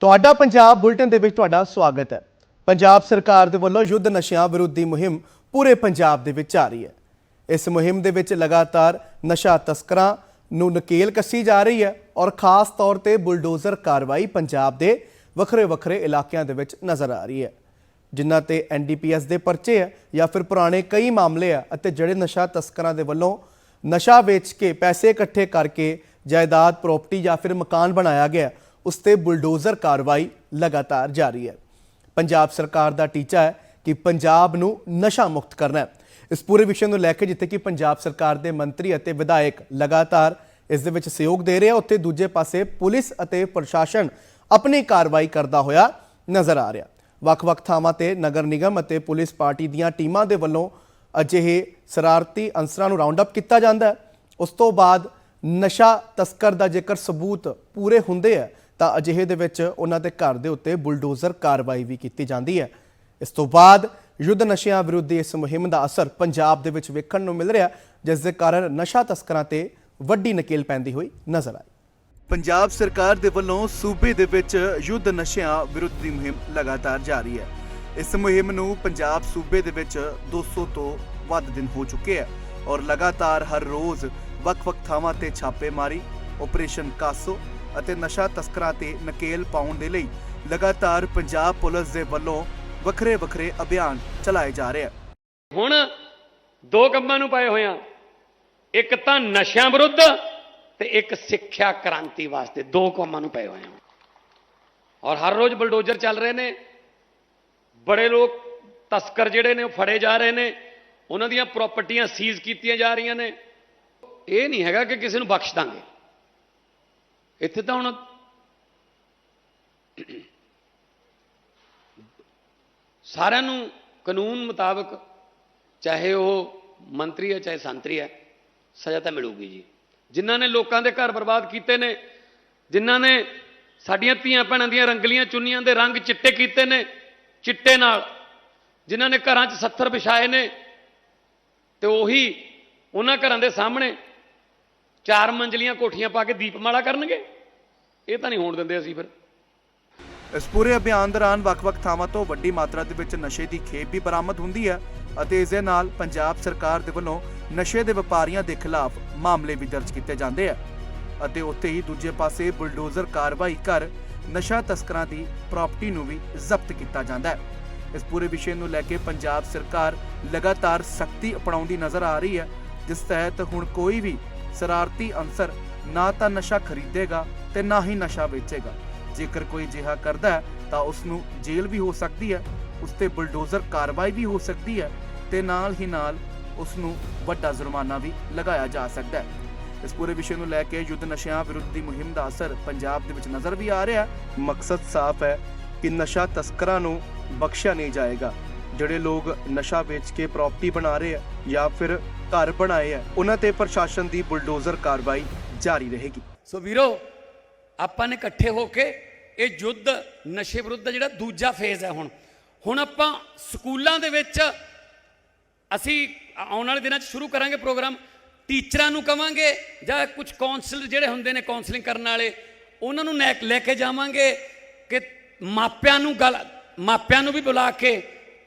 ਤੁਹਾਡਾ ਪੰਜਾਬ ਬੁਲਟਨ ਦੇ ਵਿੱਚ ਤੁਹਾਡਾ ਸਵਾਗਤ ਹੈ। ਪੰਜਾਬ ਸਰਕਾਰ ਦੇ ਵੱਲੋਂ ਯੁੱਧ ਨਸ਼ਿਆਂ ਵਿਰੋਧੀ ਮੁਹਿੰਮ ਪੂਰੇ ਪੰਜਾਬ ਦੇ ਵਿੱਚ ਆ ਰਹੀ ਹੈ। ਇਸ ਮੁਹਿੰਮ ਦੇ ਵਿੱਚ ਲਗਾਤਾਰ ਨਸ਼ਾ ਤਸਕਰਾਂ ਨੂੰ ਨਕੇਲ ਕੱਸੀ ਜਾ ਰਹੀ ਹੈ ਔਰ ਖਾਸ ਤੌਰ ਤੇ ਬੁਲਡੋਜ਼ਰ ਕਾਰਵਾਈ ਪੰਜਾਬ ਦੇ ਵੱਖਰੇ ਵੱਖਰੇ ਇਲਾਕਿਆਂ ਦੇ ਵਿੱਚ ਨਜ਼ਰ ਆ ਰਹੀ ਹੈ। ਜਿਨ੍ਹਾਂ ਤੇ ਐਨਡੀਪੀਐਸ ਦੇ ਪਰਚੇ ਹੈ ਜਾਂ ਫਿਰ ਪੁਰਾਣੇ ਕਈ ਮਾਮਲੇ ਆ ਅਤੇ ਜਿਹੜੇ ਨਸ਼ਾ ਤਸਕਰਾਂ ਦੇ ਵੱਲੋਂ ਨਸ਼ਾ ਵੇਚ ਕੇ ਪੈਸੇ ਇਕੱਠੇ ਕਰਕੇ ਜਾਇਦਾਦ, ਪ੍ਰਾਪਰਟੀ ਜਾਂ ਫਿਰ ਮਕਾਨ ਬਣਾਇਆ ਗਿਆ ਉਸ ਤੇ ਬੁਲਡੋਜ਼ਰ ਕਾਰਵਾਈ ਲਗਾਤਾਰ ਜਾਰੀ ਹੈ। ਪੰਜਾਬ ਸਰਕਾਰ ਦਾ ਟੀਚਾ ਹੈ ਕਿ ਪੰਜਾਬ ਨੂੰ ਨਸ਼ਾ ਮੁਕਤ ਕਰਨਾ ਹੈ। ਇਸ ਪੂਰੇ ਵਿਸ਼ੇ ਨੂੰ ਲੈ ਕੇ ਜਿੱਥੇ ਕਿ ਪੰਜਾਬ ਸਰਕਾਰ ਦੇ ਮੰਤਰੀ ਅਤੇ ਵਿਧਾਇਕ ਲਗਾਤਾਰ ਇਸ ਦੇ ਵਿੱਚ ਸਹਿਯੋਗ ਦੇ ਰਹੇ ਆ, ਉੱਥੇ ਦੂਜੇ ਪਾਸੇ ਪੁਲਿਸ ਅਤੇ ਪ੍ਰਸ਼ਾਸਨ ਆਪਣੀ ਕਾਰਵਾਈ ਕਰਦਾ ਹੋਇਆ ਨਜ਼ਰ ਆ ਰਿਹਾ। ਵੱਖ-ਵੱਖ ਥਾਵਾਂ ਤੇ ਨਗਰ ਨਿਗਮ ਅਤੇ ਪੁਲਿਸ ਪਾਰਟੀ ਦੀਆਂ ਟੀਮਾਂ ਦੇ ਵੱਲੋਂ ਅਜਿਹੇ ਸ਼ਰਾਰਤੀ ਅਨਸਰਾਂ ਨੂੰ ਰਾਉਂਡ ਅਪ ਕੀਤਾ ਜਾਂਦਾ ਹੈ। ਉਸ ਤੋਂ ਬਾਅਦ ਨਸ਼ਾ ਤਸਕਰ ਦਾ ਜੇਕਰ ਸਬੂਤ ਪੂਰੇ ਹੁੰਦੇ ਆ ਤਾਂ ਅਜਿਹੇ ਦੇ ਵਿੱਚ ਉਹਨਾਂ ਦੇ ਘਰ ਦੇ ਉੱਤੇ ਬੁਲਡੋਜ਼ਰ ਕਾਰਵਾਈ ਵੀ ਕੀਤੀ ਜਾਂਦੀ ਹੈ। ਇਸ ਤੋਂ ਬਾਅਦ ਯੁੱਧ ਨਸ਼ਿਆਂ ਵਿਰੁੱਧ ਇਸ ਮੁਹਿੰਮ ਦਾ ਅਸਰ ਪੰਜਾਬ ਦੇ ਵਿੱਚ ਵੇਖਣ ਨੂੰ ਮਿਲ ਰਿਹਾ, ਜਿਸ ਦੇ ਕਾਰਨ ਨਸ਼ਾ ਤਸਕਰਾਂ ਤੇ ਵੱਡੀ ਨਕੇਲ ਪੈਂਦੀ ਹੋਈ ਨਜ਼ਰ ਆਈ। ਪੰਜਾਬ ਸਰਕਾਰ ਦੇ ਵੱਲੋਂ ਸੂਬੇ ਦੇ ਵਿੱਚ ਯੁੱਧ ਨਸ਼ਿਆਂ ਵਿਰੁੱਧ ਦੀ ਮੁਹਿੰਮ ਲਗਾਤਾਰ ਜਾਰੀ ਹੈ। ਇਸ ਮੁਹਿੰਮ ਨੂੰ ਪੰਜਾਬ ਸੂਬੇ ਦੇ ਵਿੱਚ 200 ਤੋਂ ਵੱਧ ਦਿਨ ਹੋ ਚੁੱਕੇ ਹੈ ਔਰ ਲਗਾਤਾਰ ਹਰ ਰੋਜ਼ ਵੱਖ-ਵੱਖ ਥਾਵਾਂ ਤੇ ਛਾਪੇਮਾਰੀ ਆਪਰੇਸ਼ਨ ਕਾਸੋ ਅਤੇ ਨਸ਼ਾ ਤਸਕਰਾਂ ਤੇ ਨਕੇਲ ਪਾਉਣ ਦੇ ਲਈ ਲਗਾਤਾਰ ਪੰਜਾਬ ਪੁਲਿਸ ਦੇ ਵੱਲੋਂ ਵੱਖਰੇ-ਵੱਖਰੇ ਅਭਿਆਨ ਚਲਾਏ ਜਾ ਰਹੇ ਆ। ਹੁਣ ਦੋ ਕੰਮਾਂ ਨੂੰ ਪਾਏ ਹੋਏ ਆ। ਇੱਕ ਤਾਂ ਨਸ਼ਿਆਂ ਵਿਰੁੱਧ ਤੇ ਇੱਕ ਸਿੱਖਿਆ ਕ੍ਰਾਂਤੀ ਵਾਸਤੇ ਦੋ ਕੰਮਾਂ ਨੂੰ ਪਏ ਹੋਏ ਆ। ਔਰ ਹਰ ਰੋਜ਼ ਬਲਡੋਜ਼ਰ ਚੱਲ ਰਹੇ ਨੇ। ਬੜੇ ਲੋਕ ਤਸਕਰ ਜਿਹੜੇ ਨੇ ਉਹ ਫੜੇ ਜਾ ਰਹੇ ਨੇ। ਉਹਨਾਂ ਦੀਆਂ ਪ੍ਰਾਪਰਟੀਆਂ ਸੀਜ਼ ਕੀਤੀਆਂ ਜਾ ਰਹੀਆਂ ਨੇ। ਇਹ ਨਹੀਂ ਹੈਗਾ ਕਿ ਕਿਸੇ ਨੂੰ ਬਖਸ਼ ਦਾਂਗੇ। ਇੱਥੇ ਤਾਂ ਹੁਣ ਸਾਰਿਆਂ ਨੂੰ ਕਾਨੂੰਨ ਮੁਤਾਬਕ ਚਾਹੇ ਉਹ ਮੰਤਰੀ ਹੈ, ਚਾਹੇ ਸੰਤਰੀ ਹੈ, ਸਜ਼ਾ ਤਾਂ ਮਿਲੂਗੀ ਜੀ। ਜਿਨ੍ਹਾਂ ਨੇ ਲੋਕਾਂ ਦੇ ਘਰ ਬਰਬਾਦ ਕੀਤੇ ਨੇ, ਜਿਨ੍ਹਾਂ ਨੇ ਸਾਡੀਆਂ ਧੀਆਂ ਭੈਣਾਂ ਦੀਆਂ ਰੰਗਲੀਆਂ ਚੁੰਨੀਆਂ ਦੇ ਰੰਗ ਚਿੱਟੇ ਕੀਤੇ ਨੇ, ਚਿੱਟੇ ਨਾਲ, ਜਿਨ੍ਹਾਂ ਨੇ ਘਰਾਂ 'ਚ ਸੱਥਰ ਵਿਛਾਏ ਨੇ, ਤੇ ਉਹੀ ਉਹਨਾਂ ਘਰਾਂ ਦੇ ਸਾਹਮਣੇ ਚਾਰ ਮੰਜ਼ਲੀਆਂ ਕੋਠੀਆਂ ਪਾ ਕੇ ਦੀਪਮਾਲਾ ਕਰਨਗੇ? ਇਹ ਤਾਂ ਨਹੀਂ ਹੋਣ ਦਿੰਦੇ ਅਸੀਂ ਫਿਰ। ਇਸ ਪੂਰੇ ਅਭਿਆਨ ਦੌਰਾਨ ਵੱਖ-ਵੱਖ ਥਾਵਾਂ ਤੋਂ ਵੱਡੀ ਮਾਤਰਾ ਦੇ ਵਿੱਚ ਨਸ਼ੇ ਦੀ ਖੇਪ ਵੀ ਬਰਾਮਦ ਹੁੰਦੀ ਹੈ ਅਤੇ ਇਸ ਦੇ ਨਾਲ ਪੰਜਾਬ ਸਰਕਾਰ ਦੇ ਵੱਲੋਂ ਨਸ਼ੇ ਦੇ ਵਪਾਰੀਆਂ ਦੇ ਖਿਲਾਫ ਮਾਮਲੇ ਵੀ ਦਰਜ ਕੀਤੇ ਜਾਂਦੇ ਆ ਅਤੇ ਉੱਥੇ ਹੀ ਦੂਜੇ ਪਾਸੇ ਬੁਲਡੋਜ਼ਰ ਕਾਰਵਾਈ ਕਰ ਨਸ਼ਾ ਤਸਕਰਾਂ ਦੀ ਪ੍ਰਾਪਰਟੀ ਨੂੰ ਵੀ ਜ਼ਬਤ ਕੀਤਾ ਜਾਂਦਾ ਹੈ। ਇਸ ਪੂਰੇ ਵਿਸ਼ੇ ਨੂੰ ਲੈ ਕੇ ਪੰਜਾਬ ਸਰਕਾਰ ਲਗਾਤਾਰ ਸਖਤੀ ਅਪਣਾਉਂਦੀ ਨਜ਼ਰ ਆ ਰਹੀ ਹੈ, ਜਿਸ ਤਹਿਤ ਹੁਣ ਕੋਈ ਵੀ ਸ਼ਰਾਰਤੀ ਅਨਸਰ ਨਾ ਤਾਂ ਨਸ਼ਾ ਖਰੀਦੇਗਾ ਤੇ ਨਾ ਹੀ ਨਸ਼ਾ ਵੇਚੇਗਾ। ਜੇਕਰ ਕੋਈ ਅਜਿਹਾ ਕਰਦਾ ਹੈ, ਤਾਂ ਉਸ ਨੂੰ ਜੇਲ੍ਹ ਵੀ ਹੋ ਸਕਦੀ ਹੈ, ਉਸ ਤੇ ਬੁਲਡੋਜ਼ਰ ਕਾਰਵਾਈ ਵੀ ਹੋ ਸਕਦੀ ਹੈ ਤੇ ਨਾਲ ਹੀ ਨਾਲ ਉਸ ਨੂੰ ਵੱਡਾ ਜੁਰਮਾਨਾ ਵੀ ਲਗਾਇਆ ਜਾ ਸਕਦਾ ਹੈ। ਇਸ ਪੂਰੇ ਵਿਸ਼ੇ ਨੂੰ ਲੈ ਕੇ ਯੁੱਧ ਨਸ਼ਿਆਂ ਵਿਰੁੱਧ ਦੀ ਮੁਹਿੰਮ ਦਾ ਅਸਰ ਪੰਜਾਬ ਦੇ ਵਿੱਚ ਨਜ਼ਰ ਵੀ ਆ ਰਿਹਾ ਮਕਸਦ ਸਾਫ਼ ਹੈ ਕਿ ਨਸ਼ਾ ਤਸਕਰਾਂ ਨੂੰ ਬਖਸ਼ਿਆ ਨਹੀਂ ਜਾਏਗਾ। ਜਿਹੜੇ ਲੋਕ ਨਸ਼ਾ ਵੇਚ ਕੇ ਪ੍ਰਾਪਰਟੀ ਬਣਾ ਰਹੇ ਆ ਜਾਂ ਫਿਰ ਘਰ ਬਣਾਏ ਆ, ਉਹਨਾਂ ਤੇ ਪ੍ਰਸ਼ਾਸਨ ਦੀ ਬੁਲਡੋਜ਼ਰ ਕਾਰਵਾਈ ਜਾਰੀ ਰਹੇਗੀ। ਸੋ ਵੀਰੋ, ਆਪਾਂ ਨੇ ਇਕੱਠੇ ਹੋ ਕੇ ਇਹ ਯੁੱਧ ਨਸ਼ੇ ਵਿਰੁੱਧ ਦਾ ਜਿਹੜਾ ਦੂਜਾ ਫੇਜ਼ ਹੈ ਹੁਣ। ਹੁਣ ਆਪਾਂ ਸਕੂਲਾਂ ਦੇ ਵਿੱਚ ਅਸੀਂ ਆਉਣ ਵਾਲੇ ਦਿਨਾਂ 'ਚ ਸ਼ੁਰੂ ਕਰਾਂਗੇ ਪ੍ਰੋਗਰਾਮ। ਟੀਚਰਾਂ ਨੂੰ ਕਵਾਂਗੇ ਜਾਂ ਕੁਝ ਕਾਉਂਸਲਰ ਜਿਹੜੇ ਹੁੰਦੇ ਨੇ ਕਾਉਂਸਲਿੰਗ ਕਰਨ ਵਾਲੇ, ਉਹਨਾਂ ਨੂੰ ਲੈ ਲੈ ਕੇ ਜਾਵਾਂਗੇ ਕਿ ਮਾਪਿਆਂ ਨੂੰ ਗੱਲ ਮਾਪਿਆਂ ਨੂੰ ਵੀ ਬੁਲਾ ਕੇ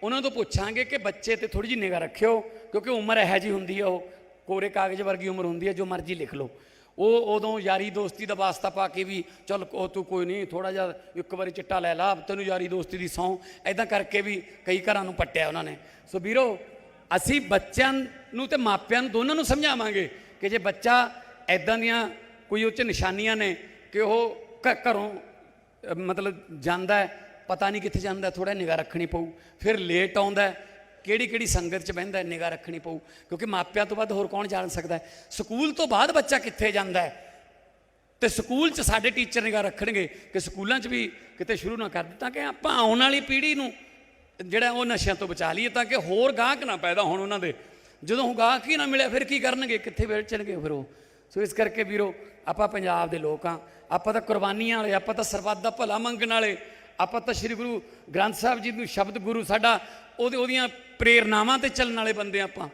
ਉਹਨਾਂ ਤੋਂ ਪੁੱਛਾਂਗੇ ਕਿ ਬੱਚੇ ਤੇ ਥੋੜੀ ਜਿਹੀ ਨਿਗਾਹ ਰੱਖਿਓ, ਕਿਉਂਕਿ ਉਮਰ ਇਹੋ ਜੀ ਹੁੰਦੀ ਹੈ ਉਹ ਕੋਰੇ ਕਾਗਜ਼ ਵਰਗੀ ਉਮਰ ਹੁੰਦੀ ਹੈ ਜੋ ਮਰਜ਼ੀ ਲਿਖ ਲਓ। ਉਹ ਉਦੋਂ ਯਾਰੀ ਦੋਸਤੀ ਦਾ ਵਾਸਤਾ ਪਾ ਕੇ ਵੀ, ਚੱਲ ਉਹ ਤੂੰ ਕੋਈ ਨਹੀਂ ਥੋੜਾ ਜਿਹਾ ਇੱਕ ਵਾਰੀ ਚਿੱਟਾ ਲੈ ਲਾ, ਤੈਨੂੰ ਯਾਰੀ ਦੋਸਤੀ ਦੀ ਸੌਂ। ਐਦਾਂ ਕਰਕੇ ਵੀ ਕਈ ਘਰਾਂ ਨੂੰ ਪੱਟਿਆ ਉਹਨਾਂ ਨੇ। ਸੋ ਵੀਰੋ, ਅਸੀਂ ਬੱਚਿਆਂ ਨੂੰ ਤੇ ਮਾਪਿਆਂ ਨੂੰ ਦੋਨਾਂ ਨੂੰ ਸਮਝਾਵਾਂਗੇ ਕਿ ਜੇ ਬੱਚਾ ਐਦਾਂ ਦੀਆਂ ਕੋਈ ਉਹ ਚ ਨਿਸ਼ਾਨੀਆਂ ਨੇ ਕਿ ਉਹ ਘ- ਘਰੋਂ ਮਤਲਬ ਜਾਂਦਾ ਪਤਾ ਨਹੀਂ ਕਿੱਥੇ ਜਾਂਦਾ ਥੋੜਾ ਨਿਗਾਹ ਰੱਖਣੀ ਪਊ। ਫਿਰ ਲੇਟ ਆਉਂਦਾ ਕਿਹੜੀ ਕਿਹੜੀ ਸੰਗਤ 'ਚ ਬਹਿੰਦਾ ਹੈ, ਨਿਗਾਹ ਰੱਖਣੀ ਪਊ। ਕਿਉਂਕਿ ਮਾਪਿਆਂ ਤੋਂ ਬਾਅਦ ਹੋਰ ਕੌਣ ਜਾਣ ਸਕਦਾ ਸਕੂਲ ਤੋਂ ਬਾਅਦ ਬੱਚਾ ਕਿੱਥੇ ਜਾਂਦਾ ਹੈ? ਤੇ ਸਕੂਲ 'ਚ ਸਾਡੇ ਟੀਚਰ ਨਿਗਾਹ ਰੱਖਣਗੇ ਕਿ ਸਕੂਲਾਂ 'ਚ ਵੀ ਕਿਤੇ ਸ਼ੁਰੂ ਨਾ ਕਰ ਦਿੱਤਾ ਕਿ ਆਪਾਂ ਆਉਣ ਵਾਲੀ ਪੀੜ੍ਹੀ ਨੂੰ ਜਿਹੜਾ ਉਹ ਨਸ਼ਿਆਂ ਤੋਂ ਬਚਾ ਲਈਏ ਤਾਂ ਕਿ ਹੋਰ ਗਾਹਕ ਨਾ ਪੈਦਾ ਹੋਣ ਉਹਨਾਂ ਦੇ। ਜਦੋਂ ਉਹ ਗਾਹਕ ਹੀ ਨਾ ਮਿਲਿਆ ਫਿਰ ਕੀ ਕਰਨਗੇ? ਕਿੱਥੇ ਵੇਚਣਗੇ ਫਿਰ ਉਹ? ਸੋ ਇਸ ਕਰਕੇ ਵੀਰੋ ਆਪਾਂ ਪੰਜਾਬ ਦੇ ਲੋਕ ਆ ਆਪਾਂ ਤਾਂ ਕੁਰਬਾਨੀਆਂ ਵਾਲੇ ਆਪਾਂ ਤਾਂ ਸਰਬੱਤ ਦਾ ਭਲਾ ਮੰਗਣ ਵਾਲੇ। ਆਪਾਂ ਤਾਂ ਸ੍ਰੀ ਗੁਰੂ ਗ੍ਰੰਥ ਸਾਹਿਬ ਜੀ ਨੂੰ ਸ਼ਬਦ ਗੁਰੂ ਸਾਡਾ ਉਹਦੇ ਉਹਦੀਆਂ ਪ੍ਰੇਰਨਾਵਾਂ ਤੇ ਚੱਲਣ ਵਾਲੇ ਬੰਦੇ ਆਪਾਂ।